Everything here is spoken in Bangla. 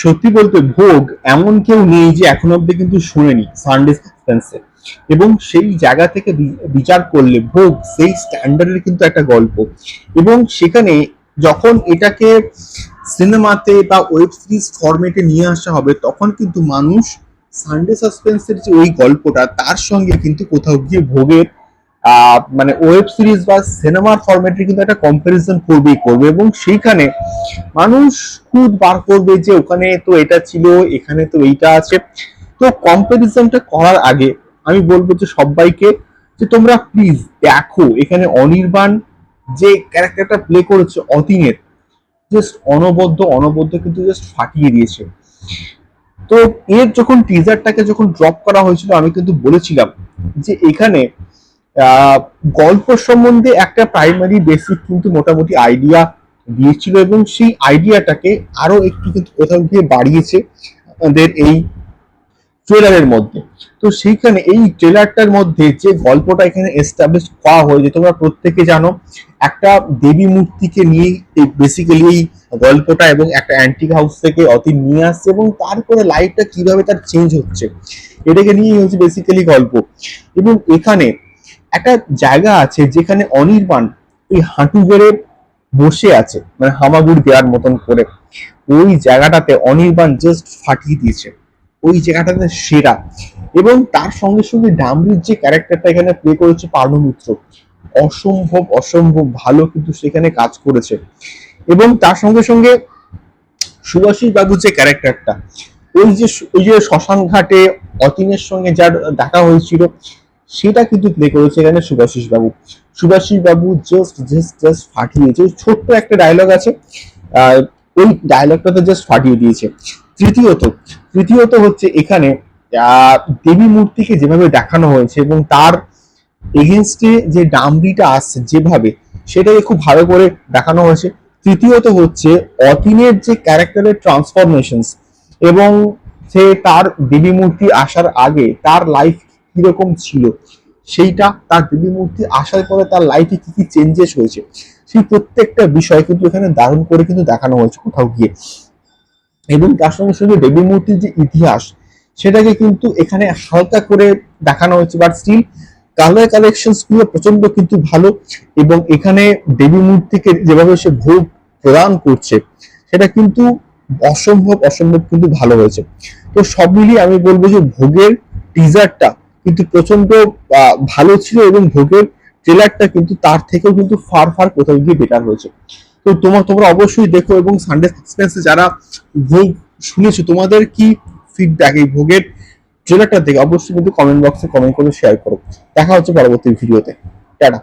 সত্যি বলতে ভোগ এমন কেউ নেই যে এখন অব্দি কিন্তু শুনেনি সানডে সাসপেন্সে এবং সেই জায়গা থেকে বিচার করলে ভোগ সেই স্ট্যান্ডার্ডের কিন্তু একটা গল্প। এবং সেখানে যখন এটাকে সিনেমাতে বা ওয়েব সিরিজ ফরম্যাটে নিয়ে আসা হবে, তখন কিন্তু মানুষ সানডে সাসপেন্সের যে ওই গল্পটা, তার সঙ্গে কিন্তু কোথাও গিয়ে ভোগের মানে ওয়েব সিরিজ বা সিনেমার ফরম্যাটে কিন্তু একটা কম্পারিজন করবেই করবে এবং সেইখানে মানুষ খুদ বার করবে যে ওখানে তো এটা ছিল, এখানে তো এইটা আছে। তো কম্পারিজনটা করার আগে আমি বলব যে সবাইকে যে তোমরা প্লিজ দেখো, এখানে অনির্বাণ যে ক্যারেক্টারটা প্লে করেছে অতীনের জাস্ট অনবদ্য অনবদ্য কিন্তু জাস্ট ফাটিয়ে দিয়েছে। তো এর যখন টিজারটাকে যখন ড্রপ করা হয়েছিল, আমি কিন্তু বলেছিলাম যে এখানে গল্প সম্বন্ধে একটা প্রাইমারি বেসিক কিন্তু মোটামুটি আইডিয়া দিয়েছিল এবং সেই আইডিয়াটাকে আরও একটু কিন্তু কোথাও গিয়ে বাড়িয়েছে আমাদের এই ট্রেলারের মধ্যে। তো সেইখানে এই ট্রেলারটার মধ্যে যে গল্পটা এখানে এস্টাবলিশ করা হয়েছে, তোমরা প্রত্যেকে জানো, একটা দেবী মূর্তিকে নিয়ে বেসিক্যালি এই গল্পটা এবং একটা অ্যান্টিক হাউস থেকে অতি নিয়ে আসছে এবং তারপরে লাইফটা কীভাবে তার চেঞ্জ হচ্ছে, এটাকে নিয়েই হচ্ছে বেসিক্যালি গল্প। এবং এখানে একটা জায়গা আছে যেখানে অনির্বাণ ওই হাঁটু গেড়ে বসে আছে মানে হামাগুড়ি দেওয়ার মতন করে। ওই জায়গাটাতে অনির্বাণ জাস্ট ফাটিয়ে দিয়েছে। ওই জায়গাটাতে সেরা। এবং তার সঙ্গে সঙ্গে ডামরির যে ক্যারেক্টারটা এখানে প্লে করেছে পার্ল মিত্র অসম্ভব অসম্ভব ভালো কিন্তু সেখানে কাজ করেছে। এবং তার সঙ্গে সঙ্গে সুভাষিস বাবুর যে ক্যারেক্টারটা, ওই যে ওই যে শ্মশান ঘাটে অতীনের সঙ্গে যার দেখা হয়েছিল সেটা কিন্তু প্লে করেছে এখানে সুভাষিস বাবু। সুভাষিস বাবু জাস্ট জাস্ট জাস্ট ফাটিয়েছে ছোট্ট একটা ডায়লগ আছে। ওই ডায়লগটাতে জাস্ট ফাটিয়ে দিয়েছে। তৃতীয়ত তৃতীয়ত হচ্ছে এখানে দেবী মূর্তিকে যেভাবে দেখানো হয়েছে এবং তার এগেনস্টে যে ডামরিটা আসছে যেভাবে, সেটাকে খুব ভালো করে দেখানো হয়েছে। তৃতীয়ত হচ্ছে অতীনের যে ক্যারেক্টারের ট্রান্সফরমেশনস এবং সে তার দেবী মূর্তি আসার আগে তার লাইফ কীরকম ছিল? সেইটা তার দেবী মূর্তি আসার পরে তার লাইফে কি কি চেঞ্জেস হয়েছে? সেই প্রত্যেকটা বিষয় কিন্তু এখানে দারুণ করে কিন্তু দেখানো হয়েছে কোথাও গিয়ে। এবং তার সঙ্গে সঙ্গে দেবী মূর্তির যে ইতিহাস, সেটাকে কিন্তু এখানে হালকা করে দেখানো হয়েছে। বাট স্টিল কালার কালেকশনগুলো প্রচণ্ড কিন্তু ভালো এবং এখানে দেবী মূর্তিকে যেভাবে সে ভোগ প্রদান করছে, সেটা কিন্তু অসম্ভব অসম্ভব কিন্তু ভালো হয়েছে। তো সব মিলিয়ে আমি বলব যে ভোগের টিজারটা কিন্তু প্রচণ্ড ভালো ছিল এবং ভোগের ট্রেলারটা কিন্তু তার থেকেও কিন্তু ফার ফার কোথাও গিয়ে বেটার হয়েছে। তো তোমার তোমরা অবশ্যই দেখো এবং সানডে সাসপেন্সে যারা ভোগ শুনেছো, তোমাদের কি ফিডব্যাক এই ভোগের ট্রেলারটা দেখে অবশ্যই কিন্তু কমেন্ট বক্সে কমেন্ট করে শেয়ার করো। দেখা হচ্ছে পরবর্তী ভিডিওতে টাটা।